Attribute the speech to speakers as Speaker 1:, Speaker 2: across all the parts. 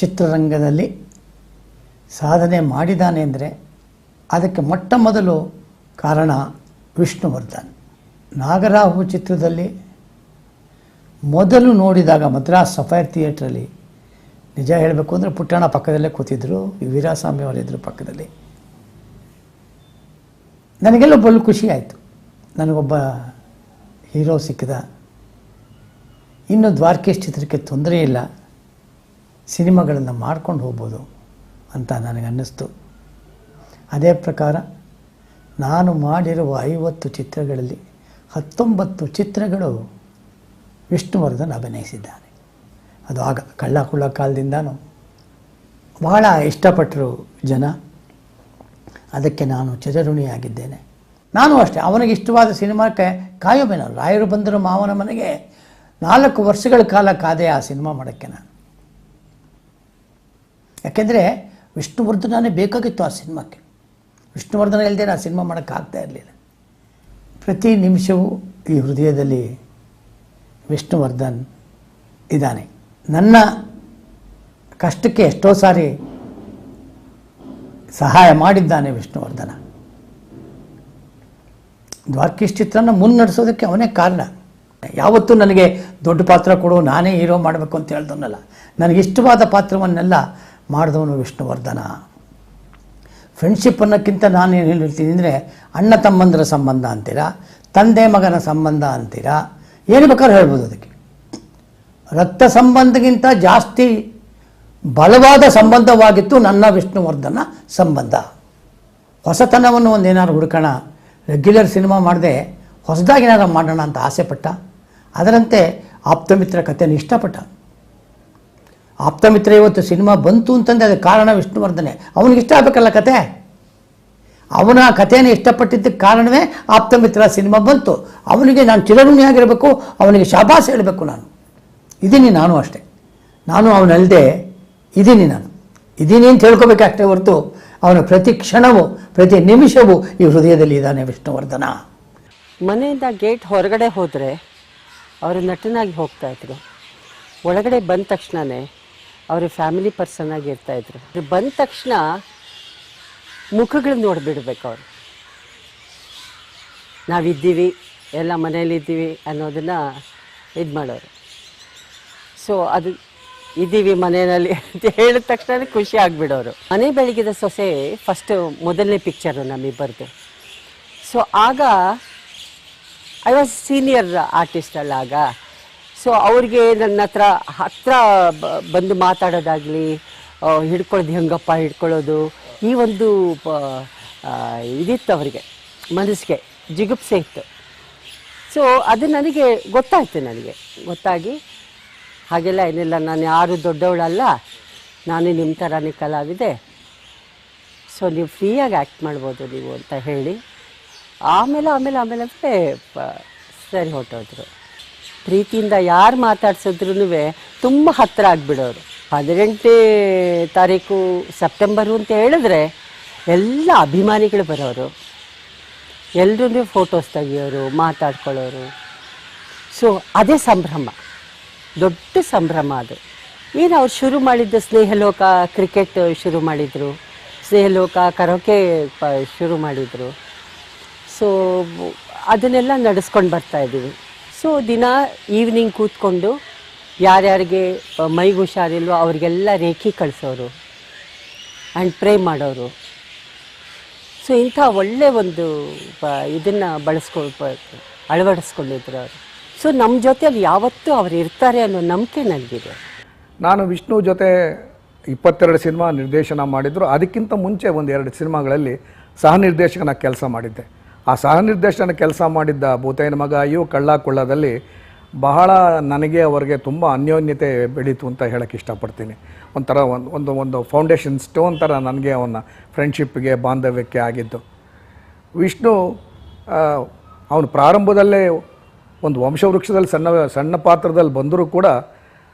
Speaker 1: ಚಿತ್ರರಂಗದಲ್ಲಿ ಸಾಧನೆ ಮಾಡಿದ್ದಾನೆ ಅಂದರೆ ಅದಕ್ಕೆ ಮೊಟ್ಟ ಮೊದಲು ಕಾರಣ ವಿಷ್ಣುವರ್ಧನ್. ನಾಗರಾಹು ಚಿತ್ರದಲ್ಲಿ ಮೊದಲು ನೋಡಿದಾಗ ಮದ್ರಾಸ್ ಸಫೈರ್ ಥಿಯೇಟ್ರಲ್ಲಿ ನಿಜ ಹೇಳಬೇಕು ಅಂದರೆ ಪುಟ್ಟಣ ಪಕ್ಕದಲ್ಲೇ ಕೂತಿದ್ರು ಈ ವೀರಾಸ್ವಾಮಿ ಅವರಿದ್ದರು ಪಕ್ಕದಲ್ಲಿ. ನನಗೆಲ್ಲ ಬಲು ಖುಷಿ ಆಯಿತು. ನನಗೊಬ್ಬ ಹೀರೋ ಸಿಕ್ಕಿದ. ಇನ್ನು ದ್ವಾರಕೇಶ್ ಚಿತ್ರಕ್ಕೆ ತೊಂದರೆ ಇಲ್ಲ. ಸಿನಿಮಾಗಳನ್ನು ಮಾಡ್ಕೊಂಡು ಹೋಗ್ಬೋದು ಅಂತ ನನಗೆ ಅನ್ನಿಸ್ತು ಅದೇ ಪ್ರಕಾರ ನಾನು ಮಾಡಿರುವ ಐವತ್ತು ಚಿತ್ರಗಳಲ್ಲಿ ಹತ್ತೊಂಬತ್ತು ಚಿತ್ರಗಳು ವಿಷ್ಣುವರ್ಧನ್ ಅಭಿನಯಿಸಿದ್ದಾನೆ. ಅದು ಆಗ ಕಳ್ಳ ಕುಳ್ಳ ಕಾಲದಿಂದನೂ ಬಹಳ ಇಷ್ಟಪಟ್ಟರು ಜನ. ಅದಕ್ಕೆ ನಾನು ಚಿರಋಣಿಯಾಗಿದ್ದೇನೆ ನಾನು ಅಷ್ಟೇ, ಅವನಿಗೆ ಇಷ್ಟವಾದ ಸಿನಿಮಾಕ್ಕೆ ಕಾಯೋಬೇನ ರಾಯರು ಬಂದರು ಮಾವನ ಮನೆಗೆ ನಾಲ್ಕು ವರ್ಷಗಳ ಕಾಲ ಕಾದೆ ಆ ಸಿನಿಮಾ ಮಾಡೋಕ್ಕೆ ನಾನು. ಯಾಕೆಂದರೆ ವಿಷ್ಣುವರ್ಧನನೇ ಬೇಕಾಗಿತ್ತು ಆ ಸಿನಿಮಾಕ್ಕೆ. ವಿಷ್ಣುವರ್ಧನ ಇಲ್ಲದೆ ಆ ಸಿನಿಮಾ ಮಾಡೋಕ್ಕಾಗ್ತಾ ಇರಲಿಲ್ಲ. ಪ್ರತಿ ನಿಮಿಷವೂ ಈ ಹೃದಯದಲ್ಲಿ ವಿಷ್ಣುವರ್ಧನ್ ಇದ್ದಾನೆ. ನನ್ನ ಕಷ್ಟಕ್ಕೆ ಎಷ್ಟೋ ಸಾರಿ ಸಹಾಯ ಮಾಡಿದ್ದಾನೆ ವಿಷ್ಣುವರ್ಧನ. ದ್ವಾರ್ಕೀಶ್ ಚಿತ್ರನ ಮುನ್ನಡೆಸೋದಕ್ಕೆ ಅವನೇ ಕಾರಣ. ಯಾವತ್ತೂ ನನಗೆ ದೊಡ್ಡ ಪಾತ್ರ ಕೊಡು, ನಾನೇ ಹೀರೋ ಮಾಡಬೇಕು ಅಂತ ಹೇಳ್ದವನಲ್ಲ. ನನಗಿಷ್ಟವಾದ ಪಾತ್ರವನ್ನೆಲ್ಲ ಮಾಡಿದವನು ವಿಷ್ಣುವರ್ಧನ. ಫ್ರೆಂಡ್ಶಿಪ್ ಅನ್ನೋಕ್ಕಿಂತ ನಾನು ಏನು ಹೇಳ್ತೀನಿ ಅಂದರೆ, ಅಣ್ಣ ತಮ್ಮಂದರ ಸಂಬಂಧ ಅಂತೀರಾ, ತಂದೆ ಮಗನ ಸಂಬಂಧ ಅಂತೀರಾ, ಏನು ಬೇಕಾದ್ರೂ ಹೇಳ್ಬೋದು ಅದಕ್ಕೆ. ರಕ್ತ ಸಂಬಂಧಕ್ಕಿಂತ ಜಾಸ್ತಿ ಬಲವಾದ ಸಂಬಂಧವಾಗಿತ್ತು ನನ್ನ ವಿಷ್ಣುವರ್ಧನ ಸಂಬಂಧ. ಹೊಸತನವನ್ನು ಒಂದು ಏನಾದ್ರು ಹುಡುಕೋಣ. ರೆಗ್ಯುಲರ್ ಸಿನಿಮಾ ಮಾಡದೆ, ಹೊಸದಾಗಿ ಏನಾದ್ರು ಮಾಡೋಣ ಅಂತ ಆಸೆಪಟ್ಟ. ಅದರಂತೆ ಆಪ್ತಮಿತ್ರ ಕಥೆಯನ್ನು ಇಷ್ಟಪಟ್ಟ. ಆಪ್ತಮಿತ್ರ ಇವತ್ತು ಸಿನಿಮಾ ಬಂತು ಅಂತಂದರೆ ಅದಕ್ಕೆ ಕಾರಣ ವಿಷ್ಣುವರ್ಧನೆ. ಅವನಿಗೆ ಇಷ್ಟ ಆಗಬೇಕಲ್ಲ ಕತೆ? ಅವನ ಕಥೆಯನ್ನು ಇಷ್ಟಪಟ್ಟಿದ್ದಕ್ಕೆ ಕಾರಣವೇ ಆಪ್ತಮಿತ್ರ ಸಿನಿಮಾ ಬಂತು. ಅವನಿಗೆ ನಾನು ಚಿರಋಣಿಯಾಗಿರಬೇಕು ಅವನಿಗೆ ಶಾಬಾಸ್ ಹೇಳಬೇಕು ನಾನು. ಇದ್ದೀನಿ ನಾನು ಅಷ್ಟೇ. ನಾನು ಅವನಲ್ಲದೆ ಇದ್ದೀನಿ ನಾನು. ಇದ್ದೀನಿ ಅಂತ ಹೇಳ್ಕೋಬೇಕಷ್ಟೇ ಹೊರತು ಅವನ ಪ್ರತಿ ಕ್ಷಣವೂ, ಪ್ರತಿ ನಿಮಿಷವೂ ಈ ಹೃದಯದಲ್ಲಿ ಇದ್ದಾನೆ ವಿಷ್ಣುವರ್ಧನ.
Speaker 2: ಮನೆಯಿಂದ ಗೇಟ್ ಹೊರಗಡೆ ಹೋದರೆ ಅವರು ನಟನಾಗಿ ಹೋಗ್ತಾ ಇದ್ರು. ಒಳಗಡೆ ಬಂದ ತಕ್ಷಣವೇ ಅವರು ಫ್ಯಾಮಿಲಿ ಪರ್ಸನ್ ಆಗಿ ಇರ್ತಾ ಇದ್ರು. ಅವ್ರು ಬಂದ ತಕ್ಷಣ ಮುಖಗಳನ್ನ ನೋಡಿಬಿಡ್ಬೇಕು ಅವರು. ನಾವಿದ್ದೀವಿ, ಎಲ್ಲ ಮನೇಲಿದ್ದೀವಿ ಅನ್ನೋದನ್ನು ಇದು ಮಾಡೋರು. ಸೊ ಅದು ಇದ್ದೀವಿ ಮನೆಯಲ್ಲಿ ಅಂತ ಹೇಳಿದ ತಕ್ಷಣ ಖುಷಿ ಆಗಿಬಿಡೋರು. ಮನೆ ಬೆಳಗಿದ ಸೊಸೆ ಫಸ್ಟ್ ಮೊದಲನೇ ಪಿಕ್ಚರು ನಮ್ಮಿಬ್ಬರದು. ಸೊ ಆಗ ಐ ವಾಸ್ ಸೀನಿಯರ್ ಆರ್ಟಿಸ್ಟ್ ಅಲ್ಲ ಆಗ ಸೊ ಅವ್ರಿಗೆ ನನ್ನ ಹತ್ರ ಬ- ಬಂದು ಮಾತಾಡೋದಾಗಲಿ ಹಿಡ್ಕೊಳ್ಳೋದು ಹೆಂಗಪ್ಪ ಹಿಡ್ಕೊಳ್ಳೋದು ಈ ಒಂದು ಪ- ಇದಿತ್ತು ಅವರಿಗೆ, ಮನಸ್ಸಿಗೆ, ಜಿಗುಪ್ಸೆ ಇತ್ತು. ಸೊ ಅದು ನನಗೆ ಗೊತ್ತಾಯಿತು ನನಗೆ. ಗೊತ್ತಾಗಿ, ಹಾಗೆಲ್ಲ ಏನಿಲ್ಲ, ನಾನು ಯಾರು ದೊಡ್ಡವಳಲ್ಲ, ನಾನು ನಿಮ್ಮ ಥರನೇ ಕಲಾವಿದೆ. ಸೊ ನೀವು ಫ್ರೀಯಾಗಿ ಆ್ಯಕ್ಟ್ ಮಾಡ್ಬೋದು ನೀವು ಅಂತ ಹೇಳಿ, ಆಮೇಲೆ ಆಮೇಲೆ ಆಮೇಲೆ ಅಂದರೆ ಸರಿ ಹೊರಟೋದ್ರು. ಪ್ರೀತಿಯಿಂದ ಯಾರು ಮಾತಾಡ್ಸಿದ್ರು ತುಂಬ ಹತ್ತಿರ ಆಗಿಬಿಡೋರು. ಹದಿನೆಂಟನೇ ತಾರೀಕು ಸೆಪ್ಟೆಂಬರು ಅಂತ ಹೇಳಿದ್ರೆ ಎಲ್ಲ ಅಭಿಮಾನಿಗಳು ಬರೋರು. ಎಲ್ಲರೂ ಫೋಟೋಸ್ ತೆಗಿಯೋರು, ಮಾತಾಡ್ಕೊಳ್ಳೋರು. ಸೊ ಅದೇ ಸಂಭ್ರಮ. ದೊಡ್ಡ ಸಂಭ್ರಮ ಅದು. ಏನು ಅವ್ರು ಶುರು ಮಾಡಿದ್ದು ಸ್ನೇಹಲೋಕ ಕ್ರಿಕೆಟ್ ಶುರು ಮಾಡಿದರು, ಸ್ನೇಹಲೋಕ ಕರೋಕೆ ಶುರು ಮಾಡಿದರು. ಸೊ ಅದನ್ನೆಲ್ಲ ನಡೆಸ್ಕೊಂಡು ಬರ್ತಾ ಇದ್ದೀವಿ ಸೊ ದಿನ ಈವ್ನಿಂಗ್ ಕೂತ್ಕೊಂಡು ಯಾರ್ಯಾರಿಗೆ ಮೈಗೆ ಹುಷಾರಿಲ್ವೋ ಅವರಿಗೆಲ್ಲ ರೇಖಿ ಕಳಿಸೋರು ಆ್ಯಂಡ್ ಪ್ರೇ ಮಾಡೋರು. ಸೊ ಇಂಥ ಒಳ್ಳೆ ಒಂದು ಇದನ್ನು ಬಳಸ್ಕೊ ಪ- ಅಳವಡಿಸ್ಕೊಂಡಿದ್ರು ಅವರು. ಸೊ ನಮ್ಮ ಜೊತೆಯಲ್ಲಿ ಯಾವತ್ತೂ ಅವ್ರು ಇರ್ತಾರೆ ಅನ್ನೋ ನಂಬಿಕೆ ನನಗಿದೆ
Speaker 3: ನಾನು ವಿಷ್ಣು ಜೊತೆ ಇಪ್ಪತ್ತೆರಡು ಸಿನಿಮಾ ನಿರ್ದೇಶನ ಮಾಡಿದ್ರು. ಅದಕ್ಕಿಂತ ಮುಂಚೆ ಒಂದು ಎರಡು ಸಿನಿಮಾಗಳಲ್ಲಿ ಸಹ ನಿರ್ದೇಶಕನ ಕೆಲಸ ಮಾಡಿದ್ದೆ. ಆ ಸಹ ನಿರ್ದೇಶನ ಕೆಲಸ ಮಾಡಿದ್ದ ಭೂತಯ್ಯನ ಮಗ ಅಯ್ಯೋ ಕಳ್ಳ ಕೊಳ್ಳದಲ್ಲಿ ಬಹಳ ನನಗೆ ಅವರಿಗೆ ತುಂಬ ಅನ್ಯೋನ್ಯತೆ ಬೆಳೀತು ಅಂತ ಹೇಳಕ್ಕೆ ಇಷ್ಟಪಡ್ತೀನಿ. ಒಂಥರ ಒಂದು ಒಂದು ಒಂದು ಫೌಂಡೇಶನ್ ಸ್ಟೋನ್ ಥರ ನನಗೆ ಅವನ ಫ್ರೆಂಡ್ಶಿಪ್ಗೆ ಬಾಂಧವ್ಯಕ್ಕೆ ಆಗಿದ್ದು. ವಿಷ್ಣು ಅವನು ಪ್ರಾರಂಭದಲ್ಲೇ ಒಂದು ವಂಶವೃಕ್ಷದಲ್ಲಿ ಸಣ್ಣ ಸಣ್ಣ ಪಾತ್ರದಲ್ಲಿ ಬಂದರೂ ಕೂಡ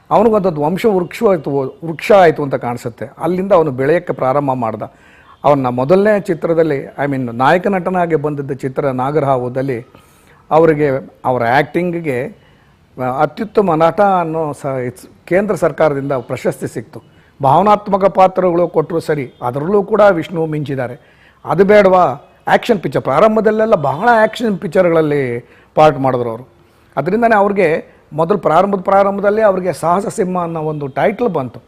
Speaker 3: ಅವನಿಗೊಂದೊಂದು ವಂಶ ವೃಕ್ಷ ಆಯಿತು ವೃಕ್ಷ ಆಯಿತು ಅಂತ ಕಾಣಿಸುತ್ತೆ. ಅಲ್ಲಿಂದ ಅವನು ಬೆಳೆಯೋಕ್ಕೆ ಪ್ರಾರಂಭ ಮಾಡ್ದ. ಅವನ ಮೊದಲನೇ ಚಿತ್ರದಲ್ಲಿ ಐ ಮೀನ್ ನಾಯಕ ನಟನಾಗಿ ಬಂದಿದ್ದ ಚಿತ್ರ ನಾಗರಹಾವುದಲ್ಲಿ, ಅವರಿಗೆ, ಅವರ ಆ್ಯಕ್ಟಿಂಗಿಗೆ ಅತ್ಯುತ್ತಮ ನಟ ಅನ್ನೋ ಸ ಕೇಂದ್ರ ಸರ್ಕಾರದಿಂದ ಪ್ರಶಸ್ತಿ ಸಿಕ್ತು. ಭಾವನಾತ್ಮಕ ಪಾತ್ರಗಳು ಕೊಟ್ಟರು ಸರಿ, ಅದರಲ್ಲೂ ಕೂಡ ವಿಷ್ಣು ಮಿಂಚಿದ್ದಾರೆ. ಅದು ಬೇಡವಾ? ಆ್ಯಕ್ಷನ್ ಪಿಕ್ಚರ್ ಪ್ರಾರಂಭದಲ್ಲೆಲ್ಲ ಬಹಳ ಆ್ಯಕ್ಷನ್ ಪಿಕ್ಚರ್ಗಳಲ್ಲಿ ಪಾರ್ಟ್ ಮಾಡಿದ್ರು ಅವರು. ಅದರಿಂದನೇ ಅವ್ರಿಗೆ ಮೊದಲು ಪ್ರಾರಂಭದ ಪ್ರಾರಂಭದಲ್ಲೇ ಅವರಿಗೆ ಸಾಹಸ ಸಿಂಹ ಅನ್ನೋ ಒಂದು ಟೈಟ್ಲ್ ಬಂತು.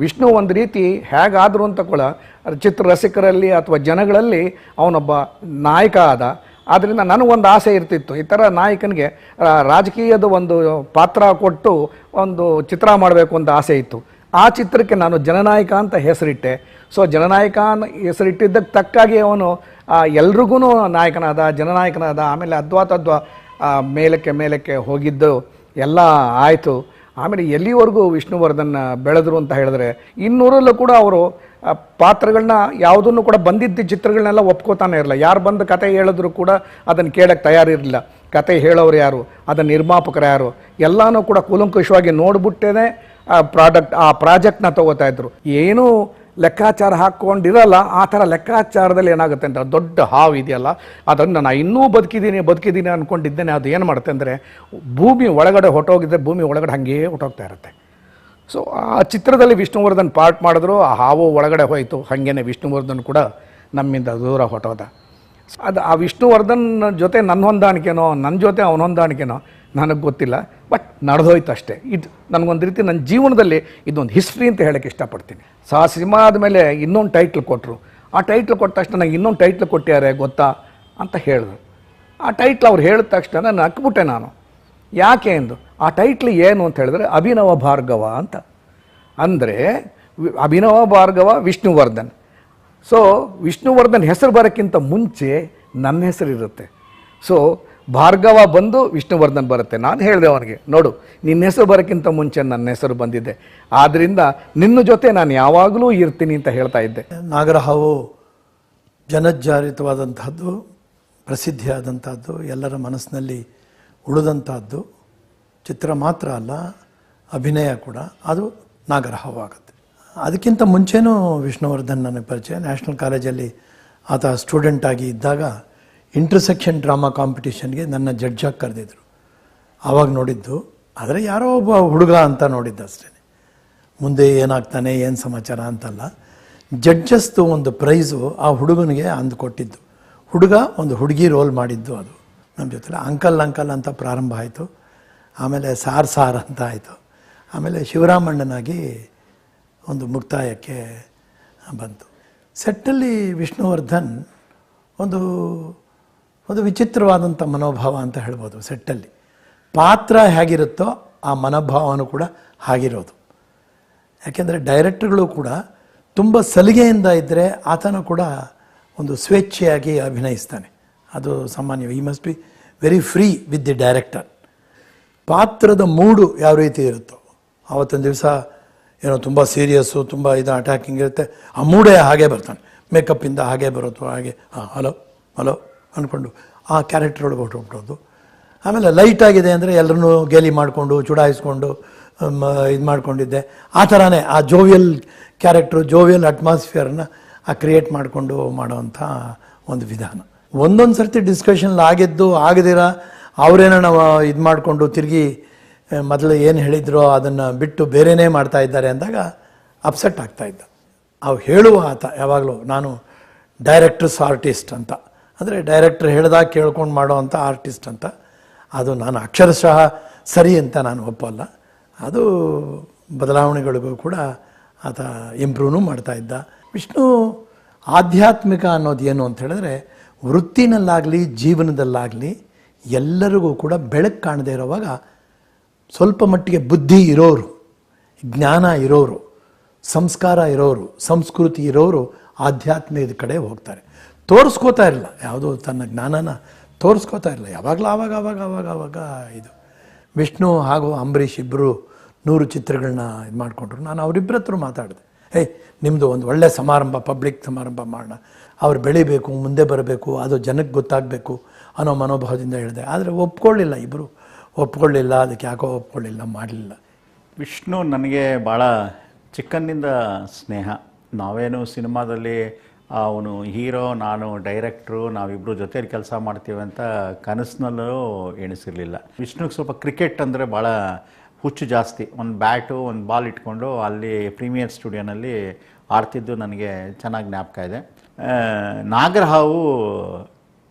Speaker 3: ವಿಷ್ಣು ಒಂದು ರೀತಿ ಹೇಗಾದರೂ ಅಂತ ಕೂಡ ಚಿತ್ರ ರಸಿಕರಲ್ಲಿ ಅಥವಾ ಜನಗಳಲ್ಲಿ ಅವನೊಬ್ಬ ನಾಯಕ ಆದ. ಆದ್ದರಿಂದ ನನಗೊಂದು ಆಸೆ ಇರ್ತಿತ್ತು. ಈ ಥರ ನಾಯಕನಿಗೆ ರಾಜಕೀಯದ ಒಂದು ಪಾತ್ರ ಕೊಟ್ಟು ಒಂದು ಚಿತ್ರ ಮಾಡಬೇಕು ಅಂತ ಆಸೆ ಇತ್ತು. ಆ ಚಿತ್ರಕ್ಕೆ ನಾನು ಜನನಾಯಕ ಅಂತ ಹೆಸರಿಟ್ಟೆ. ಸೊ ಜನನಾಯಕ ಹೆಸರಿಟ್ಟಿದ್ದಕ್ಕೆ ತಕ್ಕಾಗಿ ಅವನು ಎಲ್ರಿಗೂ ನಾಯಕನಾದ ಜನನಾಯಕನಾದ ಆಮೇಲೆ ಅದ್ವಾ ತದ್ವಾ ಆ, ಮೇಲಕ್ಕೆ ಮೇಲಕ್ಕೆ ಹೋಗಿದ್ದು ಎಲ್ಲ ಆಯಿತು. ಆಮೇಲೆ ಎಲ್ಲಿವರೆಗೂ ವಿಷ್ಣುವರ್ಧನ್ ಬೆಳೆದ್ರು ಅಂತ ಹೇಳಿದ್ರೆ, ಇನ್ನೂರಲ್ಲೂ ಕೂಡ ಅವರು ಪಾತ್ರಗಳನ್ನ ಯಾವುದನ್ನು ಕೂಡ ಬಂದಿದ್ದ ಚಿತ್ರಗಳನ್ನೆಲ್ಲ ಒಪ್ಕೋತಾನೆ ಇರಲಿಲ್ಲ. ಯಾರು ಬಂದು ಕತೆ ಹೇಳಿದ್ರು ಕೂಡ ಅದನ್ನು ಕೇಳಕ್ಕೆ ತಯಾರಿರಲಿಲ್ಲ. ಕತೆ ಹೇಳೋರು ಯಾರು? ಅದನ್ನು ನಿರ್ಮಾಪಕರು ಯಾರು? ಎಲ್ಲನೂ ಕೂಡ ಕೂಲಂಕುಷವಾಗಿ ನೋಡಿಬಿಟ್ಟೇನೆ, ಆ, ಪ್ರಾಡಕ್ಟ್, ಆ ಪ್ರಾಜೆಕ್ಟ್ನ ತಗೋತಾ ಇದ್ರು. ಏನೂ ಲೆಕ್ಕಾಚಾರ ಹಾಕ್ಕೊಂಡಿರಲ್ಲ, ಆ ಥರ ಲೆಕ್ಕಾಚಾರದಲ್ಲಿ ಏನಾಗುತ್ತೆ ಅಂತ ದೊಡ್ಡ ಹಾವು ಇದೆಯಲ್ಲ, ಅದನ್ನು ನಾನು ಇನ್ನೂ ಬದುಕಿದ್ದೀನಿ ಬದುಕಿದ್ದೀನಿ ಅಂದ್ಕೊಂಡಿದ್ದೇನೆ ಅದು ಏನು ಮಾಡುತ್ತೆ ಅಂದರೆ ಭೂಮಿ ಒಳಗಡೆ ಹೊಟ್ಟೋಗಿದ್ದರೆ ಭೂಮಿ ಒಳಗಡೆ ಹಾಗೇ ಹೊಟ್ಟೋಗ್ತಾ ಇರುತ್ತೆ. ಸೊ ಆ ಚಿತ್ರದಲ್ಲಿ ವಿಷ್ಣುವರ್ಧನ್ ಪಾರ್ಟ್ ಮಾಡಿದ್ರು, ಆ ಹಾವು ಒಳಗಡೆ ಹೋಯಿತು, ಹಾಗೇನೆ ವಿಷ್ಣುವರ್ಧನ್ ಕೂಡ ನಮ್ಮಿಂದ ದೂರ ಹೊಟ್ಟೋದ ಅದು ಆ ವಿಷ್ಣುವರ್ಧನ್ ಜೊತೆ ನನ್ನ ಹೊಂದಾಣಿಕೆನೋ ನನ್ನ ಜೊತೆ ಅವನ ಹೊಂದಾಣಿಕೆನೋ, ನನಗೆ ಗೊತ್ತಿಲ್ಲ. ಬಟ್ ನಡೆದೋಯ್ತು ಅಷ್ಟೇ. ಇದು ನನಗೊಂದು ರೀತಿ ನನ್ನ ಜೀವನದಲ್ಲಿ ಇದೊಂದು ಹಿಸ್ಟ್ರಿ ಅಂತ ಹೇಳಕ್ಕೆ ಇಷ್ಟಪಡ್ತೀನಿ. ಸೊ ಸಿನಿಮಾ ಆದಮೇಲೆ ಇನ್ನೊಂದು ಟೈಟ್ಲ್ ಕೊಟ್ಟರು ಆ ಟೈಟ್ಲ್ ಕೊಟ್ಟ ತಕ್ಷಣ ನನಗೆ ಇನ್ನೊಂದು ಟೈಟ್ಲ್ ಕೊಟ್ಟಿದ್ದಾರೆ, ಗೊತ್ತಾ? ಅಂತ ಹೇಳಿದ್ರು ಆ ಟೈಟ್ಲ್ ಅವ್ರು ಹೇಳಿದ ತಕ್ಷಣ ನಾನು ಅಕ್ಬಿಟ್ಟೆ ನಾನು. ಯಾಕೆ ಎಂದು? ಆ ಟೈಟ್ಲ್ ಏನು ಅಂತ ಹೇಳಿದ್ರೆ ಅಭಿನವ ಭಾರ್ಗವ ಅಂತ. ಅಂದರೆ ಅಭಿನವ ಭಾರ್ಗವ ವಿಷ್ಣುವರ್ಧನ್. ಸೊ ವಿಷ್ಣುವರ್ಧನ್ ಹೆಸರು ಬರೋಕ್ಕಿಂತ ಮುಂಚೆ ನನ್ನ ಹೆಸರು ಇರುತ್ತೆ ಸೊ ಭಾರ್ಗವ ಬಂದು ವಿಷ್ಣುವರ್ಧನ್ ಬರುತ್ತೆ. ನಾನು ಹೇಳಿದೆ ಅವನಿಗೆ, ನೋಡು ನಿನ್ನ ಹೆಸರು ಬರೋಕ್ಕಿಂತ ಮುಂಚೆ ನನ್ನ ಹೆಸರು ಬಂದಿದ್ದೆ. ಆದ್ದರಿಂದ ನಿನ್ನ ಜೊತೆ ನಾನು ಯಾವಾಗಲೂ ಇರ್ತೀನಿ ಅಂತ ಹೇಳ್ತಾ ಇದ್ದೆ.
Speaker 4: ನಾಗರಹಾವು ಜನಜ್ಜಾರಿತವಾದಂತಹದ್ದು ಪ್ರಸಿದ್ಧಿಯಾದಂಥದ್ದು ಎಲ್ಲರ ಮನಸ್ಸಿನಲ್ಲಿ ಉಳಿದಂಥದ್ದು ಚಿತ್ರ ಮಾತ್ರ ಅಲ್ಲ, ಅಭಿನಯ ಕೂಡ, ಅದು ನಾಗರಹಾವು ಆಗುತ್ತೆ. ಅದಕ್ಕಿಂತ ಮುಂಚೆನೂ ವಿಷ್ಣುವರ್ಧನ್ ನನಗೆ ಪರಿಚಯ. ನ್ಯಾಷನಲ್ ಕಾಲೇಜಲ್ಲಿ ಆತ ಸ್ಟೂಡೆಂಟ್ ಆಗಿ ಇದ್ದಾಗ ಇಂಟರ್ಸೆಕ್ಷನ್ ಡ್ರಾಮಾ ಕಾಂಪಿಟೇಷನ್ಗೆ ನನ್ನ ಜಡ್ಜಾಗಿ ಕರೆದಿದ್ರು. ಆವಾಗ ನೋಡಿದ್ದು, ಆದರೆ ಯಾರೋ ಒಬ್ಬ ಹುಡುಗ ಅಂತ ನೋಡಿದ್ದ ಅಷ್ಟೇ ಮುಂದೆ ಏನಾಗ್ತಾನೆ, ಏನು ಸಮಾಚಾರ ಅಂತಲ್ಲ. ಜಡ್ಜಸ್ದು ಒಂದು ಪ್ರೈಸು ಆ ಹುಡುಗನಿಗೆ ಅಂದು ಕೊಟ್ಟಿದ್ದು ಹುಡುಗ ಒಂದು ಹುಡುಗಿ ರೋಲ್ ಮಾಡಿದ್ದು ಅದು. ನಮ್ಮ ಜೊತೆಲಿ ಅಂಕಲ್ ಅಂಕಲ್ ಅಂತ ಪ್ರಾರಂಭ ಆಯಿತು. ಆಮೇಲೆ ಸಾರ್ ಸಾರ್ ಅಂತ ಆಯಿತು. ಆಮೇಲೆ ಶಿವರಾಮಣ್ಣನಾಗಿ ಒಂದು ಮುಕ್ತಾಯಕ್ಕೆ ಬಂತು. ಸೆಟ್ಟಲ್ಲಿ ವಿಷ್ಣುವರ್ಧನ್ ಒಂದು ಒಂದು ವಿಚಿತ್ರವಾದಂಥ ಮನೋಭಾವ ಅಂತ ಹೇಳ್ಬೋದು ಸೆಟ್ಟಲ್ಲಿ. ಪಾತ್ರ ಹೇಗಿರುತ್ತೋ ಆ ಮನೋಭಾವನೂ ಕೂಡ ಹಾಗಿರೋದು. ಯಾಕೆಂದರೆ ಡೈರೆಕ್ಟರ್ಗಳು ಕೂಡ ತುಂಬ ಸಲಿಗೆಯಿಂದ ಇದ್ದರೆ ಆತನು ಕೂಡ ಒಂದು ಸ್ವೇಚ್ಛೆಯಾಗಿ ಅಭಿನಯಿಸ್ತಾನೆ. ಅದು ಸಾಮಾನ್ಯ ಈ must be very free with the director ಪಾತ್ರದ ಮೂಡು ಯಾವ ರೀತಿ ಇರುತ್ತೋ ಆವತ್ತೊಂದು ದಿವಸ ಏನೋ ತುಂಬ ಸೀರಿಯಸ್ಸು ತುಂಬ ಇದು ಅಟ್ಯಾಕಿಂಗ್ ಇರುತ್ತೆ, ಆ ಮೂಡೇ ಹಾಗೆ ಬರ್ತಾನೆ. ಮೇಕಪ್ಪಿಂದ ಹಾಗೆ ಬರುತ್ತೋ, ಹಾಗೆ ಹಾಂ ಹಲೋ ಹಲೋ ಅಂದ್ಕೊಂಡು ಆ ಕ್ಯಾರೆಕ್ಟರ್ ಒಳಗೆ ಹೊರಟೋಗ್ಬಿಡೋದು ಆಮೇಲೆ ಲೈಟ್ ಆಗಿದೆ ಅಂದರೆ ಎಲ್ಲರನ್ನೂ ಗೇಲಿ ಮಾಡಿಕೊಂಡು, ಚುಡಾಯಿಸ್ಕೊಂಡು ಇದು ಮಾಡ್ಕೊಂಡಿದ್ದೆ. ಆ ಥರನೇ ಆ ಜೋವಿಯಲ್ ಕ್ಯಾರೆಕ್ಟ್ರು ಜೋವಿಯಲ್ ಅಟ್ಮಾಸ್ಫಿಯರ್ನ ಆ ಕ್ರಿಯೇಟ್ ಮಾಡಿಕೊಂಡು ಮಾಡೋವಂಥ ಒಂದು ವಿಧಾನ. ಒಂದೊಂದು ಸರ್ತಿ ಡಿಸ್ಕಷನ್ ಆಗಿದ್ದು ಆಗದಿರ ಅವರೇನೋ ನಾವು ಇದು ಮಾಡಿಕೊಂಡು ತಿರುಗಿ ಮೊದಲು ಏನು ಹೇಳಿದ್ರೋ ಅದನ್ನು ಬಿಟ್ಟು ಬೇರೆನೇ ಮಾಡ್ತಾ ಇದ್ದಾರೆ ಅಂದಾಗ ಅಪ್ಸೆಟ್ ಆಗ್ತಾ ಇದ್ದ. ಅವು ಹೇಳುವ ಆತ ಯಾವಾಗಲೂ, ನಾನು ಡೈರೆಕ್ಟರ್ಸ್ ಆರ್ಟಿಸ್ಟ್ ಅಂತ. ಅಂದರೆ ಡೈರೆಕ್ಟ್ರ್ ಹೇಳ್ದಾಗ ಕೇಳ್ಕೊಂಡು ಮಾಡೋ ಆರ್ಟಿಸ್ಟ್ ಅಂತ, ಅದು ನಾನು ಅಕ್ಷರಶಃ ಸರಿ ಅಂತ ನಾನು ಒಪ್ಪಲ್ಲ. ಅದು ಬದಲಾವಣೆಗಳಿಗೂ ಕೂಡ ಆತ ಇಂಪ್ರೂವ್ನೂ ಮಾಡ್ತಾ ಇದ್ದ. ವಿಷ್ಣು ಆಧ್ಯಾತ್ಮಿಕ ಅನ್ನೋದು ಏನು ಅಂತ ಹೇಳಿದ್ರೆ, ವೃತ್ತಿನಲ್ಲಾಗಲಿ ಜೀವನದಲ್ಲಾಗಲಿ ಎಲ್ಲರಿಗೂ ಕೂಡ ಬೆಳಕು ಕಾಣದೇ ಇರೋವಾಗ ಸ್ವಲ್ಪ ಮಟ್ಟಿಗೆ ಬುದ್ಧಿ ಇರೋರು, ಜ್ಞಾನ ಇರೋರು, ಸಂಸ್ಕಾರ ಇರೋರು, ಸಂಸ್ಕೃತಿ ಇರೋರು ಆಧ್ಯಾತ್ಮಿಕದ ಕಡೆ ಹೋಗ್ತಾರೆ. ತೋರಿಸ್ಕೋತಾ ಇರಲ್ಲ. ಯಾವುದೋ ತನ್ನ ಜ್ಞಾನನ ತೋರಿಸ್ಕೋತಾ ಇರಲ್ಲ. ಯಾವಾಗಲೂ ಆವಾಗ ಆವಾಗ ಆವಾಗ ಆವಾಗ ಇದು. ವಿಷ್ಣು ಹಾಗೂ ಅಂಬರೀಷ್ ಇಬ್ಬರು ನೂರು ಚಿತ್ರಗಳನ್ನ ಇದು ಮಾಡಿಕೊಂಡ್ರು. ನಾನು ಅವರಿಬ್ಬರ ಹತ್ರ ಮಾತಾಡಿದೆ. ಏಯ್ ನಿಮ್ಮದು ಒಂದು ಒಳ್ಳೆಯ ಸಮಾರಂಭ, ಪಬ್ಲಿಕ್ ಸಮಾರಂಭ ಮಾಡೋಣ. ಅವ್ರು ಬೆಳಿಬೇಕು, ಮುಂದೆ ಬರಬೇಕು, ಅದು ಜನಕ್ಕೆ ಗೊತ್ತಾಗಬೇಕು ಅನ್ನೋ ಮನೋಭಾವದಿಂದ ಹೇಳಿದೆ. ಆದರೆ ಒಪ್ಕೊಳ್ಳಿಲ್ಲ ಇಬ್ಬರು ಒಪ್ಕೊಳ್ಳಿಲ್ಲ, ಅದಕ್ಕೆ ಯಾಕೋ ಒಪ್ಕೊಳ್ಳಿಲ್ಲ, ಮಾಡಲಿಲ್ಲ.
Speaker 5: ವಿಷ್ಣು ನನಗೆ ಭಾಳ ಚಿಕ್ಕಂದಿಂದ ಸ್ನೇಹ. ನಾವೇನು ಸಿನಿಮಾದಲ್ಲಿ ಅವನು ಹೀರೋ, ನಾನು ಡೈರೆಕ್ಟ್ರು ನಾವಿಬ್ಬರು ಜೊತೇಲಿ ಕೆಲಸ ಮಾಡ್ತೀವಿ ಅಂತ ಕನಸಿನಲ್ಲೂ ಎಣಿಸಿರಲಿಲ್ಲ. ವಿಷ್ಣುಗೆ ಸ್ವಲ್ಪ ಕ್ರಿಕೆಟ್ ಅಂದರೆ ಭಾಳ ಹುಚ್ಚು ಜಾಸ್ತಿ. ಒಂದು ಬ್ಯಾಟು, ಒಂದು ಬಾಲ್ ಇಟ್ಕೊಂಡು ಅಲ್ಲಿ ಪ್ರೀಮಿಯರ್ ಸ್ಟುಡಿಯೋನಲ್ಲಿ ಆಡ್ತಿದ್ದು ನನಗೆ ಚೆನ್ನಾಗಿ ಜ್ಞಾಪಕ ಇದೆ. ನಾಗರಹಾವು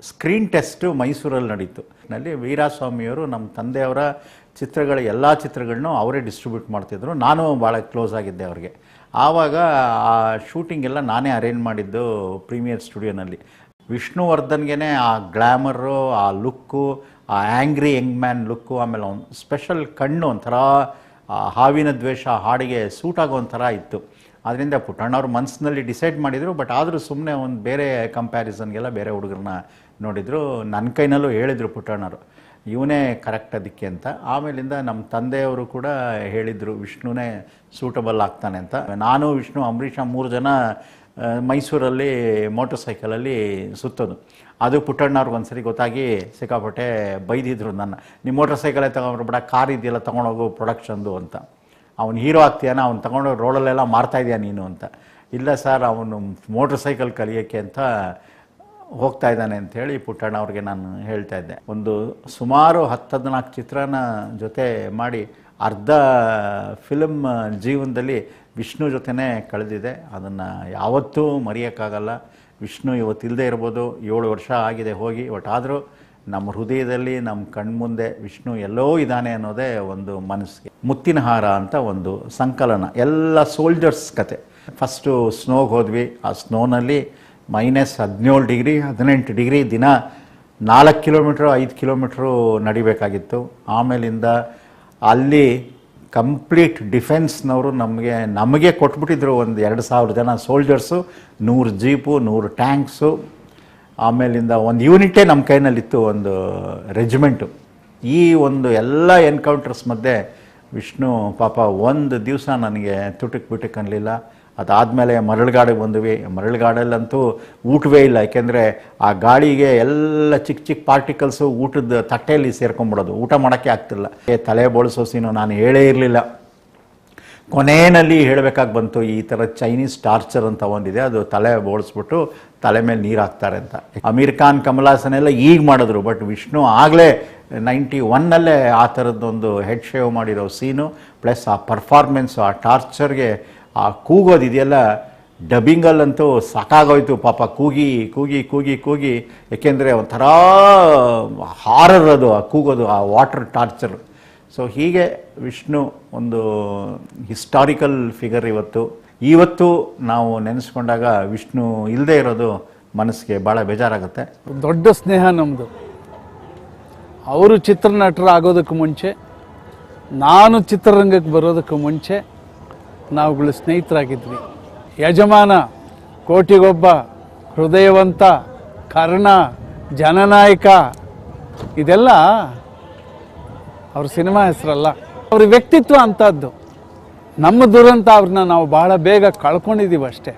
Speaker 5: ಸ್ಕ್ರೀನ್ ಟೆಸ್ಟು ಮೈಸೂರಲ್ಲಿ ನಡೀತು. ನಲ್ಲಿ ವೀರಾಸ್ವಾಮಿಯವರು ನಮ್ಮ ತಂದೆಯವರ ಚಿತ್ರಗಳ ಎಲ್ಲ ಚಿತ್ರಗಳನ್ನೂ ಅವರೇ ಡಿಸ್ಟ್ರಿಬ್ಯೂಟ್ ಮಾಡ್ತಿದ್ರು. ನಾನು ಭಾಳ ಕ್ಲೋಸ್ ಆಗಿದ್ದೆ ಅವ್ರಿಗೆ. ಆವಾಗ ಆ ಶೂಟಿಂಗ್ ಎಲ್ಲ ನಾನೇ ಅರೇಂಜ್ ಮಾಡಿದ್ದು ಪ್ರೀಮಿಯರ್ ಸ್ಟುಡಿಯೋನಲ್ಲಿ ವಿಷ್ಣುವರ್ಧನ್ಗೆ ಆ ಗ್ಲ್ಯಾಮರು ಆ ಲುಕ್ಕು ಆ ಆ್ಯಂಗ್ರಿ ಯಂಗ್ ಮ್ಯಾನ್ ಲುಕ್ಕು ಆಮೇಲೆ ಒಂದು ಸ್ಪೆಷಲ್ ಕಣ್ಣು ಒಂಥರ ಹಾವಿನ ದ್ವೇಷ, ಹಾಡಿಗೆ ಸೂಟ್ ಆಗೋ ಒಂಥರ ಇತ್ತು. ಅದರಿಂದ ಪುಟ್ಟಣ್ಣವ್ರ ಮನಸ್ಸಿನಲ್ಲಿ ಡಿಸೈಡ್ ಮಾಡಿದರು ಬಟ್ ಆದರೂ ಸುಮ್ಮನೆ ಒಂದು ಬೇರೆ ಕಂಪ್ಯಾರಿಸನ್ಗೆಲ್ಲ ಬೇರೆ ಹುಡುಗರನ್ನ ನೋಡಿದರು. ನನ್ನ ಕೈನಲ್ಲೂ ಹೇಳಿದರು ಪುಟ್ಟಣ್ಣವರು. ಇವನೇ ಕರೆಕ್ಟ್ ಅದಕ್ಕೆ ಅಂತ. ಆಮೇಲಿಂದ ನಮ್ಮ ತಂದೆಯವರು ಕೂಡ ಹೇಳಿದರು, ವಿಷ್ಣುನೇ ಸೂಟಬಲ್ ಆಗ್ತಾನೆ ಅಂತ. ನಾನು, ವಿಷ್ಣು, ಅಂಬರೀಷ ಮೂರು ಜನ ಮೈಸೂರಲ್ಲಿ ಮೋಟರ್ ಸೈಕಲಲ್ಲಿ ಸುತ್ತೋದು. ಅದು ಪುಟ್ಟಣ್ಣವ್ರಿಗೆ ಒಂದ್ಸರಿ ಗೊತ್ತಾಗಿ ಸಿಕ್ಕಾಪಟ್ಟೆ ಬೈದಿದ್ರು ನನ್ನ. ನಿಮ್ಮ ಮೋಟರ್ ಸೈಕಲೇ ತೊಗೊಂಡ್ಬಿಡ ಕಾರ್ ಇದೆಯಲ್ಲ ತೊಗೊಂಡೋಗು ಪ್ರೊಡಕ್ಷನ್ದು ಅಂತ. ಅವ್ನು ಹೀರೋ ಆಗ್ತೀಯಾನ ಅವ್ನು ತಗೊಂಡು ರೋಡಲ್ಲೆಲ್ಲ ಮಾರ್ತಾ ಇದೆಯಾ ನೀನು? ಅಂತ. ಇಲ್ಲ ಸರ್, ಅವನು ಮೋಟ್ರ್ ಸೈಕಲ್ ಕಲಿಯೋಕ್ಕೆ ಅಂತ ಹೋಗ್ತಾ ಇದ್ದಾನೆ ಹೇಳಿ ಪುಟ್ಟಣ್ಣ ಅವ್ರಿಗೆ ನಾನು ಹೇಳ್ತಾ ಇದ್ದೆ. ಒಂದು ಸುಮಾರು ಹತ್ತು ಹದಿನಾಲ್ಕು ಚಿತ್ರನ ಜೊತೆ ಮಾಡಿ ಅರ್ಧ ಫಿಲಮ್ ಜೀವನದಲ್ಲಿ ವಿಷ್ಣು ಜೊತೆನೇ ಕಳೆದಿದೆ. ಅದನ್ನು ಯಾವತ್ತೂ ಮರೆಯೋಕ್ಕಾಗಲ್ಲ. ವಿಷ್ಣು ಇವತ್ತಿಲ್ಲದೆ ಇರ್ಬೋದು. ಏಳು ವರ್ಷ ಆಗಿದೆ ಹೋಗಿ. ಒಟ್ಟಾದರೂ ನಮ್ಮ ಹೃದಯದಲ್ಲಿ, ನಮ್ಮ ಕಣ್ಮುಂದೆ ವಿಷ್ಣು ಎಲ್ಲೋ ಇದ್ದಾನೆ ಅನ್ನೋದೇ ಒಂದು ಮನಸ್ಸಿಗೆ. ಮುತ್ತಿನ ಹಾರ ಅಂತ ಒಂದು ಸಂಕಲನ. ಎಲ್ಲ ಸೋಲ್ಜರ್ಸ್ ಕತೆ. ಫಸ್ಟು ಸ್ನೋಗೆ ಹೋದ್ವಿ. ಆ ಸ್ನೋನಲ್ಲಿ ಮೈನಸ್ ಹದಿನೇಳು ಡಿಗ್ರಿ, ಹದಿನೆಂಟು ಡಿಗ್ರಿ ದಿನ ನಾಲ್ಕು ಕಿಲೋಮೀಟ್ರು, ಐದು ಕಿಲೋಮೀಟ್ರು ನಡಿಬೇಕಾಗಿತ್ತು. ಆಮೇಲಿಂದ ಅಲ್ಲಿ ಕಂಪ್ಲೀಟ್ ಡಿಫೆನ್ಸ್ನವರು ನಮಗೆ ನಮಗೆ ಕೊಟ್ಬಿಟ್ಟಿದ್ರು ಒಂದು ಎರಡು ಸಾವಿರ ಜನ ಸೋಲ್ಜರ್ಸು, ನೂರು ಜೀಪು, ನೂರು ಟ್ಯಾಂಕ್ಸು. ಆಮೇಲಿಂದ ಒಂದು ಯೂನಿಟೇ ನಮ್ಮ ಕೈನಲ್ಲಿತ್ತು ಒಂದು ರೆಜಿಮೆಂಟು. ಈ ಒಂದು ಎಲ್ಲ ಎನ್ಕೌಂಟರ್ಸ್ ಮಧ್ಯೆ ವಿಷ್ಣು ಪಾಪ ಒಂದು ದಿವಸ ನನಗೆ ತುಟಕ್ ಬಿಟಕ್ ಅದಾದಮೇಲೆ ಮರಳುಗಾಡಿಗೆ ಬಂದ್ವಿ. ಮರಳುಗಾಡಲ್ಲಂತೂ ಊಟವೇ ಇಲ್ಲ. ಯಾಕೆಂದರೆ ಆ ಗಾಳಿಗೆ ಎಲ್ಲ ಚಿಕ್ಕ ಚಿಕ್ಕ ಪಾರ್ಟಿಕಲ್ಸು ಊಟದ ತಟ್ಟೆಯಲ್ಲಿ ಸೇರ್ಕೊಂಬಿಡೋದು ಊಟ ಮಾಡೋಕ್ಕೆ ಆಗ್ತಿಲ್ಲ. ತಲೆ ಬೋಳಿಸೋ ಸೀನು ನಾನು ಹೇಳೇ ಇರಲಿಲ್ಲ. ಕೊನೆಯಲ್ಲಿ ಹೇಳಬೇಕಾಗಿ ಬಂತು, ಈ ಥರ ಚೈನೀಸ್ ಟಾರ್ಚರ್ ಅಂತ ಒಂದಿದೆ. ಅದು ತಲೆ ಬೋಳಿಸ್ಬಿಟ್ಟು ತಲೆ ಮೇಲೆ ನೀರು ಹಾಕ್ತಾರೆ ಅಂತ. ಅಮೀರ್ ಖಾನ್, ಕಮಲ್ ಹಾಸನ್ ಎಲ್ಲ ಈಗ ಮಾಡಿದ್ರು. ಬಟ್ ವಿಷ್ಣು ಆಗಲೇ ನೈಂಟಿ ಒನ್ನಲ್ಲೇ ಆ ಥರದ್ದೊಂದು ಹೆಡ್ ಶೇವ್ ಮಾಡಿರೋ ಸೀನು ಪ್ಲಸ್ ಆ ಪರ್ಫಾರ್ಮೆನ್ಸು ಆ ಟಾರ್ಚರ್ಗೆ ಆ ಕೂಗೋದಿದೆಯಲ್ಲ ಡಬ್ಬಿಂಗಲ್ಲಂತೂ ಸಾಕಾಗೋಯ್ತು ಪಾಪ. ಕೂಗಿ ಕೂಗಿ ಕೂಗಿ ಕೂಗಿ. ಏಕೆಂದರೆ ಒಂಥರ ಹಾರರ್ ಅದು ಆ ಕೂಗೋದು, ಆ ವಾಟರ್ ಟಾರ್ಚರ್ ಸೊ ಹೀಗೆ ವಿಷ್ಣು ಒಂದು ಹಿಸ್ಟಾರಿಕಲ್ ಫಿಗರ್ ಇವತ್ತು. ಇವತ್ತು ನಾವು ನೆನೆಸ್ಕೊಂಡಾಗ ವಿಷ್ಣು ಇಲ್ಲದೆ ಇರೋದು ಮನಸ್ಸಿಗೆ ಭಾಳ ಬೇಜಾರಾಗುತ್ತೆ.
Speaker 6: ದೊಡ್ಡ ಸ್ನೇಹ ನಮ್ಮದು ಅವರು ಚಿತ್ರನಟರಾಗೋದಕ್ಕೆ ಮುಂಚೆ, ನಾನು ಚಿತ್ರರಂಗಕ್ಕೆ ಬರೋದಕ್ಕೆ ಮುಂಚೆ ನಾವುಗಳು ಸ್ನೇಹಿತರಾಗಿದ್ವಿ. ಯಜಮಾನ, ಕೋಟಿಗೊಬ್ಬ, ಹೃದಯವಂತ, ಕರ್ಣ, ಜನನಾಯಕ, ಇದೆಲ್ಲ ಅವ್ರ ಸಿನಿಮಾ ಹೆಸರಲ್ಲ. ಅವ್ರ ವ್ಯಕ್ತಿತ್ವ ಅಂಥದ್ದು. ನಮ್ಮ ದುರಂತ ಅವ್ರನ್ನ ನಾವು ಬಹಳ ಬೇಗ ಕಳ್ಕೊಂಡಿದ್ದೀವಿ ಅಷ್ಟೇ.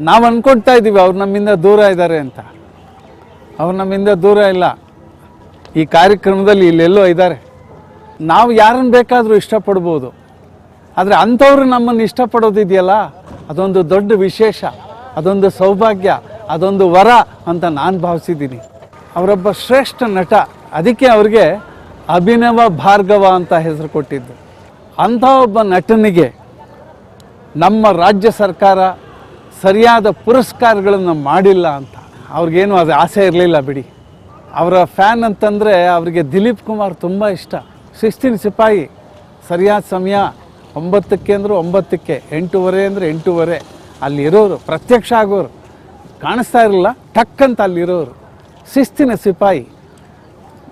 Speaker 6: ನಾವು ಅಂದ್ಕೊಳ್ತಾ ಇದ್ದೀವಿ ಅವ್ರು ನಮ್ಮಿಂದ ದೂರ ಇದ್ದಾರೆ ಅಂತ. ಅವ್ರು ನಮ್ಮಿಂದ ದೂರ ಇಲ್ಲ. ಈ ಕಾರ್ಯಕ್ರಮದಲ್ಲಿ ಇಲ್ಲೆಲ್ಲೋ ಇದ್ದಾರೆ ನಾವು ಯಾರನ್ನು ಬೇಕಾದರೂ ಇಷ್ಟಪಡ್ಬೋದು. ಆದರೆ ಅಂಥವ್ರು ನಮ್ಮನ್ನು ಇಷ್ಟಪಡೋದಿದೆಯಲ್ಲ? ಅದೊಂದು ದೊಡ್ಡ ವಿಶೇಷ, ಅದೊಂದು ಸೌಭಾಗ್ಯ, ಅದೊಂದು ವರ ಅಂತ ನಾನು ಭಾವಿಸಿದ್ದೀನಿ. ಅವರೊಬ್ಬ ಶ್ರೇಷ್ಠ ನಟ, ಅದಕ್ಕೆ ಅವ್ರಿಗೆ ಅಭಿನವ ಭಾರ್ಗವ ಅಂತ ಹೆಸರು ಕೊಟ್ಟಿದ್ದು. ಅಂಥ ಒಬ್ಬ ನಟನಿಗೆ ನಮ್ಮ ರಾಜ್ಯ ಸರ್ಕಾರ ಸರಿಯಾದ ಪುರಸ್ಕಾರಗಳನ್ನು ಮಾಡಿಲ್ಲ ಅಂತ. ಅವ್ರಿಗೇನು ಅದು ಆಸೆ ಇರಲಿಲ್ಲ ಬಿಡಿ. ಅವರ ಫ್ಯಾನ್ ಅಂತಂದರೆ ಅವರಿಗೆ ದಿಲೀಪ್ ಕುಮಾರ್ ತುಂಬ ಇಷ್ಟ. ಶಿಸ್ತಿನ ಸಿಪಾಯಿ, ಸರಿಯಾದ ಸಮಯ ಒಂಬತ್ತಕ್ಕೆ ಅಂದರೆ ಒಂಬತ್ತಕ್ಕೆ, ಎಂಟೂವರೆ ಅಂದರೆ ಎಂಟೂವರೆ. ಅಲ್ಲಿರೋರು, ಪ್ರತ್ಯಕ್ಷ ಆಗೋರು. ಕಾಣಿಸ್ತಾ ಇರಲಿಲ್ಲ, ಟಕ್ಕಂತ ಅಲ್ಲಿರೋರು. ಶಿಸ್ತಿನ ಸಿಪಾಯಿ.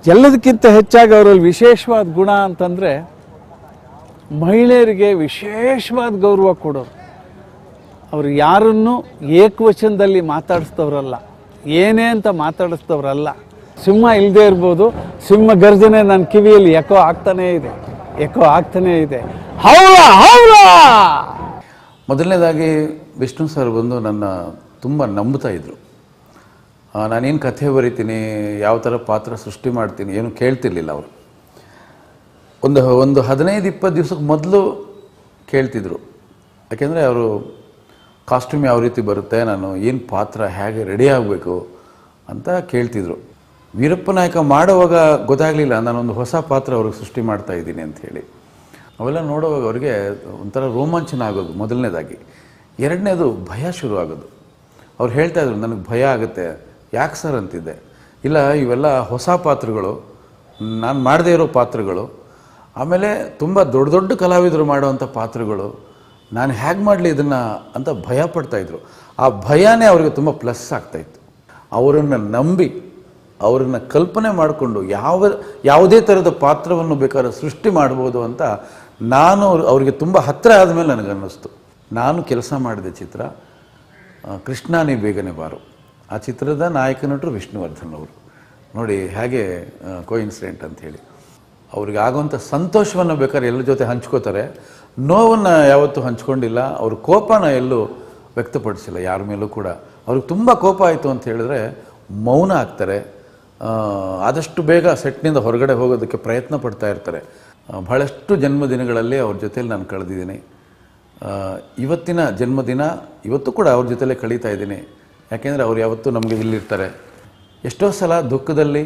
Speaker 6: ಎಲ್ಲದಕ್ಕಿಂತ ಹೆಚ್ಚಾಗಿ ಅವರಲ್ಲಿ ವಿಶೇಷವಾದ ಗುಣ ಅಂತಂದರೆ, ಮಹಿಳೆಯರಿಗೆ ವಿಶೇಷವಾದ ಗೌರವ ಕೊಡೋರು. ಅವರು ಯಾರನ್ನು ಏಕವಚನದಲ್ಲಿ ಮಾತಾಡಿಸ್ತವ್ರಲ್ಲ. ಏನೇ ಅಂತ ಮಾತಾಡಿಸ್ತವ್ರಲ್ಲ. ಸಿಂಹ ಇಲ್ಲದೆ ಇರ್ಬೋದು. ಸಿಂಹ ಗರ್ಜನೆ ನನ್ನ ಕಿವಿಯಲ್ಲಿ ಎಕೋ ಆಗ್ತಾನೇ ಇದೆ. ಎಕೋ ಆಗ್ತಾನೇ ಇದೆ. ಹೌಲ ಹೌಲ
Speaker 7: ಮೊದಲನೇದಾಗಿ ವಿಷ್ಣು ಸರ್ ಬಂದು ನನ್ನ ತುಂಬ ನಂಬ್ತಾ ಇದ್ದರು ನಾನೇನು ಕಥೆ ಬರಿತೀನಿ, ಯಾವ ಥರ ಪಾತ್ರ ಸೃಷ್ಟಿ ಮಾಡ್ತೀನಿ ಏನು ಕೇಳ್ತಿರ್ಲಿಲ್ಲ ಅವರು. ಒಂದು ಒಂದು ಹದಿನೈದು, ಇಪ್ಪತ್ತು ದಿವ್ಸಕ್ಕೆ ಮೊದಲು ಕೇಳ್ತಿದ್ರು. ಯಾಕೆಂದರೆ ಅವರು ಕಾಸ್ಟ್ಯೂಮ್ ಯಾವ ರೀತಿ ಬರುತ್ತೆ, ನಾನು ಏನು ಪಾತ್ರ ಹೇಗೆ ರೆಡಿ ಆಗಬೇಕು ಅಂತ ಕೇಳ್ತಿದ್ರು. ವೀರಪ್ಪ ನಾಯಕ ಮಾಡುವಾಗ ಗೊತ್ತಾಗಲಿಲ್ಲ, ನಾನೊಂದು ಹೊಸ ಪಾತ್ರ ಅವ್ರಿಗೆ ಸೃಷ್ಟಿ ಮಾಡ್ತಾ ಇದ್ದೀನಿ ಅಂತ ಹೇಳಿ. ಅವೆಲ್ಲ ನೋಡುವಾಗ ಅವ್ರಿಗೆ ಒಂಥರ ರೋಮಾಂಚನ ಆಗೋದು ಮೊದಲನೇದಾಗಿ. ಎರಡನೇದು ಭಯ ಶುರು ಆಗೋದು ಅವ್ರು ಹೇಳ್ತಾ ಇದ್ರು, ನನಗೆ ಭಯ ಆಗುತ್ತೆ. ಯಾಕೆ ಸರ್? ಅಂತಿದ್ದೆ. ಇಲ್ಲ, ಇವೆಲ್ಲ ಹೊಸ ಪಾತ್ರಗಳು. ನಾನು ಮಾಡದೇ ಇರೋ ಪಾತ್ರಗಳು. ಆಮೇಲೆ ತುಂಬ ದೊಡ್ಡ ದೊಡ್ಡ ಕಲಾವಿದರು ಮಾಡುವಂಥ ಪಾತ್ರಗಳು. ನಾನು ಹೇಗೆ ಮಾಡಲಿ ಇದನ್ನು? ಅಂತ ಭಯ ಪಡ್ತಾಯಿದ್ರು ಆ ಭಯನೇ ಅವ್ರಿಗೆ ತುಂಬ ಪ್ಲಸ್ ಆಗ್ತಾಯಿತ್ತು ಅವರನ್ನು ನಂಬಿ, ಅವರನ್ನು ಕಲ್ಪನೆ ಮಾಡಿಕೊಂಡು ಯಾವ, ಯಾವುದೇ ಥರದ ಪಾತ್ರವನ್ನು ಬೇಕಾದ್ರೆ ಸೃಷ್ಟಿ ಮಾಡ್ಬೋದು ಅಂತ ನಾನು ಅವ್ರ್- ಅವರಿಗೆ ತುಂಬ ಹತ್ತಿರ ಆದಮೇಲೆ ನನಗನ್ನಿಸ್ತು. ನಾನು ಕೆಲಸ ಮಾಡಿದ ಚಿತ್ರ ಕೃಷ್ಣನೇ ಬೇಗನೆ ಬಾರು. ಆ ಚಿತ್ರದ ನಾಯಕ ನಟರು ವಿಷ್ಣುವರ್ಧನ್ ಅವರು. ನೋಡಿ, ಹೇಗೆ ಕೋಇನ್ಸಿಡೆಂಟ್ ಅಂತ ಹೇಳಿ. ಅವ್ರಿಗೆ ಆಗುವಂಥ ಸಂತೋಷವನ್ನು ಬೇಕಾದ್ರೆ ಎಲ್ಲರ ಜೊತೆ ಹಂಚ್ಕೋತಾರೆ. ನೋವನ್ನು ಯಾವತ್ತೂ ಹಂಚ್ಕೊಂಡಿಲ್ಲ. ಅವ್ರ ಕೋಪನ ಎಲ್ಲೂ ವ್ಯಕ್ತಪಡಿಸಿಲ್ಲ, ಯಾರ ಮೇಲೂ ಕೂಡ. ಅವ್ರಿಗೆ ತುಂಬ ಕೋಪ ಆಯಿತು ಅಂತ ಹೇಳಿದ್ರೆ ಮೌನ ಆಗ್ತಾರೆ ಆದಷ್ಟು ಬೇಗ ಸೆಟ್ನಿಂದ ಹೊರಗಡೆ ಹೋಗೋದಕ್ಕೆ ಪ್ರಯತ್ನ ಪಡ್ತಾ ಇರ್ತಾರೆ. ಬಹಳಷ್ಟು ಜನ್ಮದಿನಗಳಲ್ಲಿ ಅವ್ರ ಜೊತೆಲಿ ನಾನು ಕಳೆದಿದ್ದೀನಿ. ಇವತ್ತಿನ ಜನ್ಮದಿನ ಇವತ್ತು ಕೂಡ ಅವ್ರ ಜೊತೆಲೇ ಕಳೀತಾ ಇದ್ದೀನಿ. ಯಾಕೆಂದರೆ ಅವ್ರು ಯಾವತ್ತೂ ನಮಗೆ ಇಲ್ಲಿರ್ತಾರೆ. ಎಷ್ಟೋ ಸಲ ದುಃಖದಲ್ಲಿ,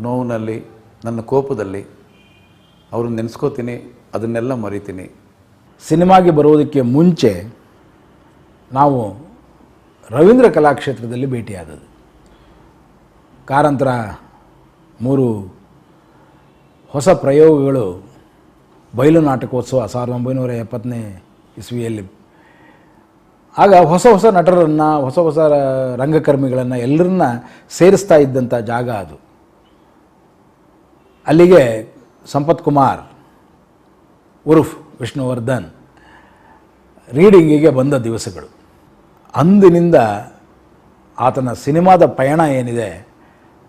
Speaker 7: ನೋವಿನಲ್ಲಿ, ನನ್ನ ಕೋಪದಲ್ಲಿ ಅವ್ರನ್ನ ನೆನೆಸ್ಕೋತೀನಿ, ಅದನ್ನೆಲ್ಲ ಮರಿತೀನಿ.
Speaker 8: ಸಿನಿಮಾಗೆ ಬರೋದಕ್ಕೆ ಮುಂಚೆ ನಾವು ರವೀಂದ್ರ ಕಲಾಕ್ಷೇತ್ರದಲ್ಲಿ ಭೇಟಿಯಾದದ್ದು. ಕಾರಂತರ ಮೂರು ಹೊಸ ಪ್ರಯೋಗಗಳು ಬಯಲು ನಾಟಕೋತ್ಸವ ಸಾವಿರದ ಒಂಬೈನೂರ ಎಪ್ಪತ್ತನೇ ಇಸ್ವಿಯಲ್ಲಿ. ಆಗ ಹೊಸ ಹೊಸ ನಟರನ್ನು, ಹೊಸ ಹೊಸ ರಂಗಕರ್ಮಿಗಳನ್ನು ಎಲ್ಲರನ್ನ ಸೇರಿಸ್ತಾ ಇದ್ದಂಥ ಜಾಗ ಅದು. ಅಲ್ಲಿಗೆ ಸಂಪತ್ ಕುಮಾರ್, ಉರುಫ್ ವಿಷ್ಣುವರ್ಧನ್, ರೀಡಿಂಗಿಗೆ ಬಂದ ದಿವಸಗಳು. ಅಂದಿನಿಂದ ಆತನ ಸಿನಿಮಾದ ಪಯಣ ಏನಿದೆ,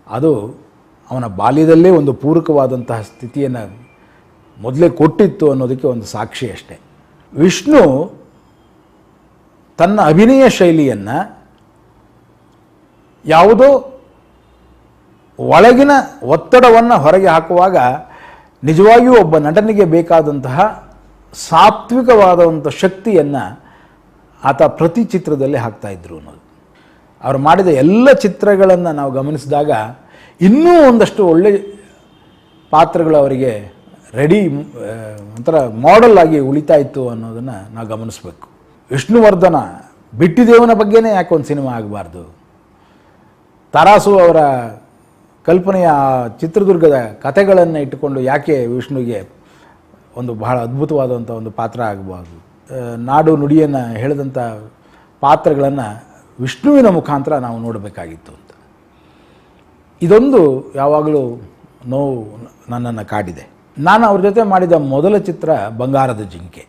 Speaker 8: ಅದು ಅವನ ಬಾಲ್ಯದಲ್ಲೇ ಒಂದು ಪೂರಕವಾದಂತಹ ಸ್ಥಿತಿಯನ್ನು ಮೊದಲೇ ಕೊಟ್ಟಿತ್ತು ಅನ್ನೋದಕ್ಕೆ ಒಂದು ಸಾಕ್ಷಿ ಅಷ್ಟೆ. ವಿಷ್ಣು ತನ್ನ ಅಭಿನಯ ಶೈಲಿಯನ್ನು ಯಾವುದೋ ಒಳಗಿನ ಒತ್ತಡವನ್ನು ಹೊರಗೆ ಹಾಕುವಾಗ ನಿಜವಾಗಿಯೂ ಒಬ್ಬ ನಟನಿಗೆ ಬೇಕಾದಂತಹ ಸಾತ್ವಿಕವಾದಂಥ ಶಕ್ತಿಯನ್ನು ಆತ ಪ್ರತಿ ಚಿತ್ರದಲ್ಲಿ ಹಾಕ್ತಾಯಿದ್ರು ಅನ್ನೋದು. ಅವರು ಮಾಡಿದ ಎಲ್ಲ ಚಿತ್ರಗಳನ್ನು ನಾವು ಗಮನಿಸಿದಾಗ ಇನ್ನೂ ಒಂದಷ್ಟು ಒಳ್ಳೆ ಪಾತ್ರಗಳು ಅವರಿಗೆ ರೆಡಿ ಒಂಥರ ಮಾಡೆಲ್ ಆಗಿ ಉಳಿತಾ ಇತ್ತು ಅನ್ನೋದನ್ನು ನಾವು ಗಮನಿಸಬೇಕು. ವಿಷ್ಣುವರ್ಧನ ಬಿಟ್ಟಿದೇವನ ಬಗ್ಗೆನೇ ಯಾಕೆ ಒಂದು ಸಿನಿಮಾ ಆಗಬಾರ್ದು? ತರಾಸು ಅವರ ಕಲ್ಪನೆಯ ಚಿತ್ರದುರ್ಗದ ಕಥೆಗಳನ್ನು ಇಟ್ಟುಕೊಂಡು ಯಾಕೆ ವಿಷ್ಣುವಿಗೆ ಒಂದು ಬಹಳ ಅದ್ಭುತವಾದಂಥ ಒಂದು ಪಾತ್ರ ಆಗಬಾರ್ದು? ನಾಡು ನುಡಿಯನ್ನು ಹೇಳಿದಂಥ ಪಾತ್ರಗಳನ್ನು ವಿಷ್ಣುವಿನ ಮುಖಾಂತರ ನಾವು ನೋಡಬೇಕಾಗಿತ್ತು ಅಂತ. ಇದೊಂದು ಯಾವಾಗಲೂ ನೋವು ನನ್ನನ್ನು ಕಾಡಿದೆ. ನಾನು ಅವ್ರ ಜೊತೆ ಮಾಡಿದ ಮೊದಲ ಚಿತ್ರ ಬಂಗಾರದ ಜಿಂಕೆ,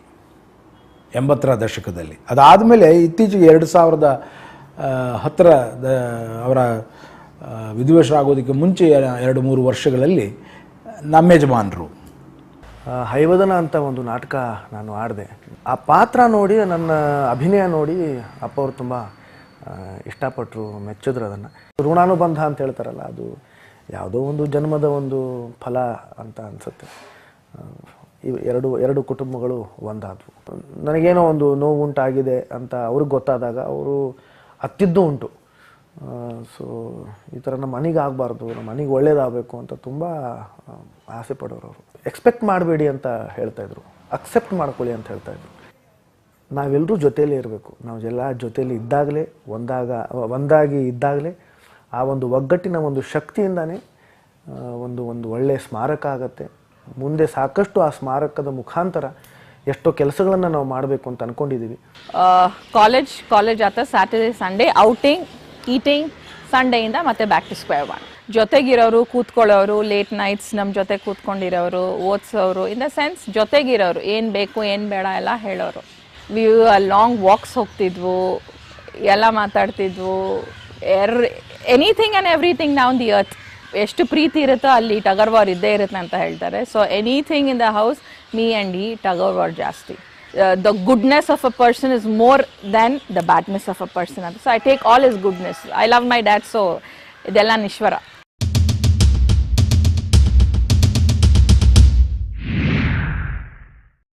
Speaker 8: ಎಂಬತ್ತರ ದಶಕದಲ್ಲಿ. ಅದಾದಮೇಲೆ ಇತ್ತೀಚೆಗೆ ಎರಡು ಸಾವಿರದ ಹತ್ತಿರ ಅವರ ವಿಧಿವಶರಾಗೋದಕ್ಕೆ ಮುಂಚೆ ಎರಡು ಮೂರು ವರ್ಷಗಳಲ್ಲಿ ನಮ್ಮ ಯಜಮಾನರು.
Speaker 9: ಹೈವದನ ಅಂತ ಒಂದು ನಾಟಕ ನಾನು ಆಡಿದೆ. ಆ ಪಾತ್ರ ನೋಡಿ, ನನ್ನ ಅಭಿನಯ ನೋಡಿ ಅಪ್ಪ ಅವರು ತುಂಬ ಇಷ್ಟಪಟ್ಟರು ಮೆಚ್ಚಿದ್ರು ಅದನ್ನು. ಋಣಾನುಬಂಧ ಅಂತ ಹೇಳ್ತಾರಲ್ಲ, ಅದು ಯಾವುದೋ ಒಂದು ಜನ್ಮದ ಒಂದು ಫಲ ಅಂತ ಅನಿಸುತ್ತೆ. ಇವು ಎರಡು ಎರಡು ಕುಟುಂಬಗಳು ಒಂದಾದವು. ನನಗೇನೋ ಒಂದು ನೋವು ಉಂಟಾಗಿದೆ ಅಂತ ಅವ್ರಿಗೆ ಗೊತ್ತಾದಾಗ ಅವರು ಹತ್ತಿದ್ದು ಉಂಟು. ಸೊ, ಈ ಥರ ನಮ್ಮ ಮನೆಗೆ ಆಗಬಾರ್ದು, ನಮ್ಮ ಮನೆಗೆ ಒಳ್ಳೇದಾಗಬೇಕು ಅಂತ ತುಂಬ ಆಸೆ ಪಡೋರು ಅವರು. ಎಕ್ಸ್ಪೆಕ್ಟ್ ಮಾಡಬೇಡಿ ಅಂತ ಹೇಳ್ತಾಯಿದ್ರು ಅಕ್ಸೆಪ್ಟ್ ಮಾಡ್ಕೊಳ್ಳಿ ಅಂತ ಹೇಳ್ತಾಯಿದ್ರು ನಾವೆಲ್ಲರೂ ಜೊತೆಯಲ್ಲೇ ಇರಬೇಕು. ನಾವು ಎಲ್ಲ ಜೊತೆಯಲ್ಲಿ ಇದ್ದಾಗಲೇ, ಒಂದಾಗ, ಒಂದಾಗಿ ಇದ್ದಾಗಲೇ ಆ ಒಂದು ಒಗ್ಗಟ್ಟಿನ ಒಂದು ಶಕ್ತಿಯಿಂದನೇ ಒಂದು ಒಂದು ಒಳ್ಳೆಯ ಸ್ಮಾರಕ ಆಗತ್ತೆ. ಮುಂದೆ ಸಾಕಷ್ಟು ಆ ಸ್ಮಾರಕದ ಮುಖಾಂತರ ಎಷ್ಟೋ ಕೆಲಸಗಳನ್ನು ನಾವು ಮಾಡಬೇಕು ಅಂತ ಅಂದ್ಕೊಂಡಿದ್ದೀವಿ
Speaker 10: ಕಾಲೇಜ್ ಕಾಲೇಜ್ ಆತ ಸ್ಯಾಟರ್ಡೆ ಸಂಡೇ ಔಟಿಂಗ್ ಈಟಿಂಗ್ ಸಂಡೇಯಿಂದ ಮತ್ತೆ ಬ್ಯಾಕ್ ಟು ಸ್ಕ್ವೇರ್ ಒನ್ ಜೊತೆಗಿರೋರು ಕೂತ್ಕೊಳ್ಳೋರು ಲೇಟ್ ನೈಟ್ಸ್ ನಮ್ಮ ಜೊತೆ ಕೂತ್ಕೊಂಡಿರೋರು, ಓದಿಸೋರು ಇನ್ ದ ಸೆನ್ಸ್ ಜೊತೆಗಿರೋರು, ಏನು ಬೇಕು, ಏನು ಬೇಡ ಎಲ್ಲ ಹೇಳೋರು. ವಿ ಲಾಂಗ್ ವಾಕ್ಸ್ ಹೋಗ್ತಿದ್ವು, ಎಲ್ಲ ಮಾತಾಡ್ತಿದ್ವು ಎರ್ ಎನಿಥಿಂಗ್ ಆ್ಯಂಡ್ ಎವ್ರಿಥಿಂಗ್ ನಾವು ದಿ ಅರ್ತ್ ಎಷ್ಟು ಪ್ರೀತಿ ಇರುತ್ತೋ ಅಲ್ಲಿ ಟಗರ್ ವಾರ್ ಇದ್ದೇ ಇರುತ್ತೆ ಅಂತ ಹೇಳ್ತಾರೆ. So anything in the house me and ಈ ಟಗರ್ ವಾರ್ ಜಾಸ್ತಿ. The goodness of a person is more than the badness of a person ಅಂತ so I take all is goodness I love my dad so ಇದೆಲ್ಲ ನಿಶ್ವರ